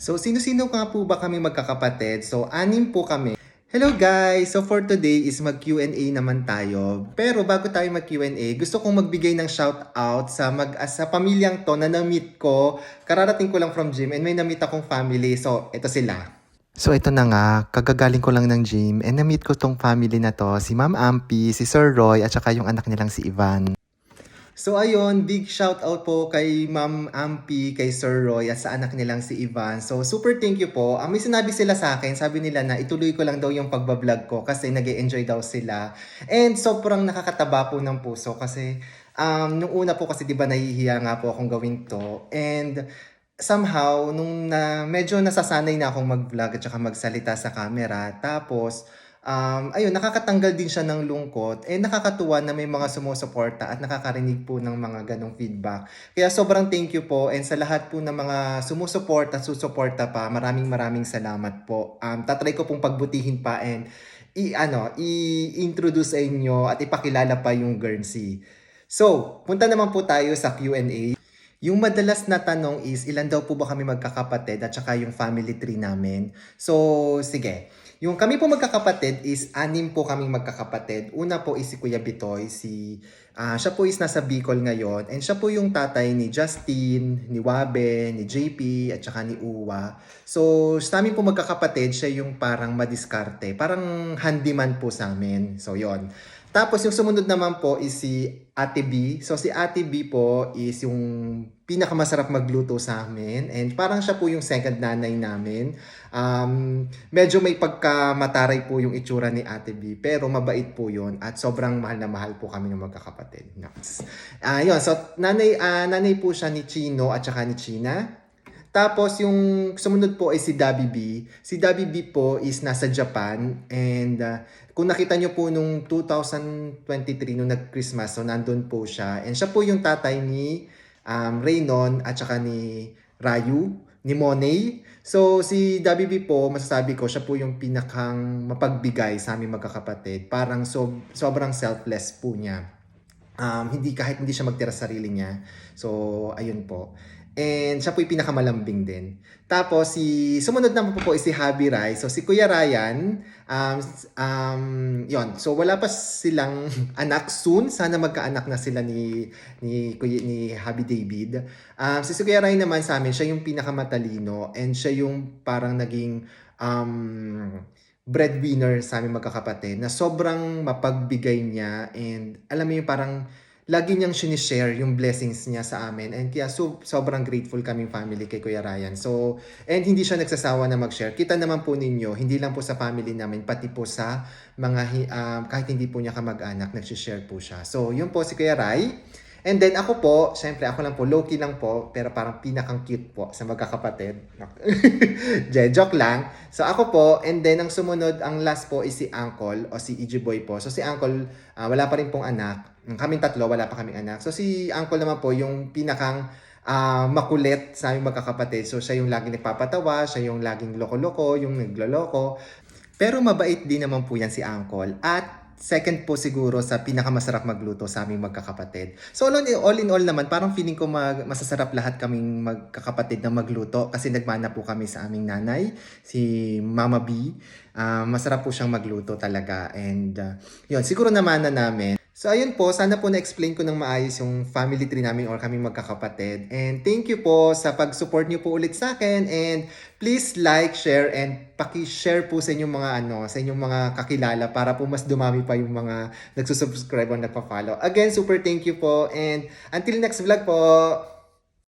So, sino-sino nga po ba kami magkakapatid? So, anim po kami. Hello guys! So for today is mag Q&A naman tayo. Pero bago tayo mag Q&A, gusto kong magbigay ng shout out sa mag ah, sa pamilyang to na na-meet ko. Kararating ko lang from gym and may na-meet akong family. So, ito sila. So ito na nga, kagagaling ko lang ng gym and na-meet ko tong family na to, si Ma'am Ampi, si Sir Roy, at saka yung anak nilang si Ivan. So ayun, big shout out po kay Ma'am Ampi, kay Sir Roy, at sa anak nilang si Ivan. So super thank you po. Ang may sinabi sila sa akin, sabi nila na ituloy ko lang daw yung pagbablog ko kasi nag enjoy daw sila. And sobrang nakakataba po ng puso kasi um, nung una po kasi di ba nahihiya nga po akong gawin to. And somehow, nung na, medyo nasasanay na akong mag-vlog at saka magsalita sa camera, tapos, um, ayun, nakakatanggal din siya ng lungkot, eh nakakatuwa na may mga sumusuporta at nakakarinig po ng mga ganong feedback. Kaya sobrang thank you po and sa lahat po ng mga sumusuporta at susuporta pa, maraming maraming salamat po. Um, tatry ko pong pagbutihin pa and i ano, i-introduce sa inyo at ipakilala pa yung Guernsey. So, punta naman po tayo sa Q&A. Yung madalas na tanong is, ilan daw po ba kami magkakapatid at saka yung family tree namin. So, sige. Yung kami po magkakapatid is, anim po kaming magkakapatid. Una po is si Kuya Bitoy, si, ah, siya po is nasa Bicol ngayon. And siya po yung tatay ni Justin, ni Wabe, ni JP, at saka ni Uwa. So, sa amin po magkakapatid, siya yung parang madiskarte. Parang handyman po sa amin. So, yon tapos yung sumunod naman po is si Ate B. So si Ate B po is yung pinakamasarap magluto sa amin. And parang siya po yung second nanay namin. Um, medyo may pagkamataray po yung itsura ni Ate B. Pero mabait po yun. At sobrang mahal na mahal po kami ng magkakapatid. Naks. Ah, yun. So nanay, ah, nanay po siya ni Chino at saka ni China. Tapos yung sumunod po ay si Dabi B. Si Dabi B po is nasa Japan and uh, kung nakita nyo po nung 2023 nung nag-Christmas, so nandun po siya. And siya po yung tatay ni um, Raynon at saka ni Rayu, ni Monet. So si Dabi po, masasabi ko, siya po yung pinakang mapagbigay sa aming magkakapatid. Parang so, sobrang selfless po niya. Um, hindi kahit hindi siya magtira sa sarili niya. So ayun po. And siya po yung pinakamalambing din. Tapos, si, sumunod naman po po is si Habi Rai. So, si Kuya Ryan, um, um, yon So, wala pa silang anak soon. Sana magkaanak na sila ni, ni, Kuya, ni Habi David. Um, si, si Kuya Ryan naman sa amin, siya yung pinakamatalino. And siya yung parang naging um, breadwinner sa aming magkakapatid na sobrang mapagbigay niya and alam mo yung parang lagi niyang sinishare yung blessings niya sa amin. And kaya so, sobrang grateful kaming family kay Kuya Ryan. So, and hindi siya nagsasawa na mag-share. Kita naman po ninyo, hindi lang po sa family namin, pati po sa mga, um, kahit hindi po niya kamag-anak, nagsishare po siya. So, yun po si Kuya Ray. And then ako po, syempre ako lang po, low-key lang po, pero parang pinakang cute po sa magkakapatid. Je, joke lang. So ako po, and then ang sumunod, ang last po is si Uncle o si EJ Boy po. So si Uncle, ah, wala pa rin pong anak. Kaming tatlo, wala pa kaming anak. So si Uncle naman po, yung pinakang ah, makulit sa aming magkakapatid. So siya yung laging nagpapatawa, siya yung laging loko-loko, yung nagloloko. Pero mabait din naman po yan si Uncle. At second po siguro sa pinakamasarap magluto sa aming magkakapatid. So all in, all in all naman, parang feeling ko mag, masasarap lahat kaming magkakapatid na magluto kasi nagmana po kami sa aming nanay, si Mama B. Ah, masarap po siyang magluto talaga and ah, yun, siguro naman na namin. So ayun po, sana po na-explain ko ng maayos yung family tree namin or kaming magkakapatid. And thank you po sa pag-support niyo po ulit sa akin and please like, share and paki-share po sa inyong mga ano, sa inyong mga kakilala para po mas dumami pa yung mga nagsusubscribe o nagpa-follow. Again, super thank you po and until next vlog po.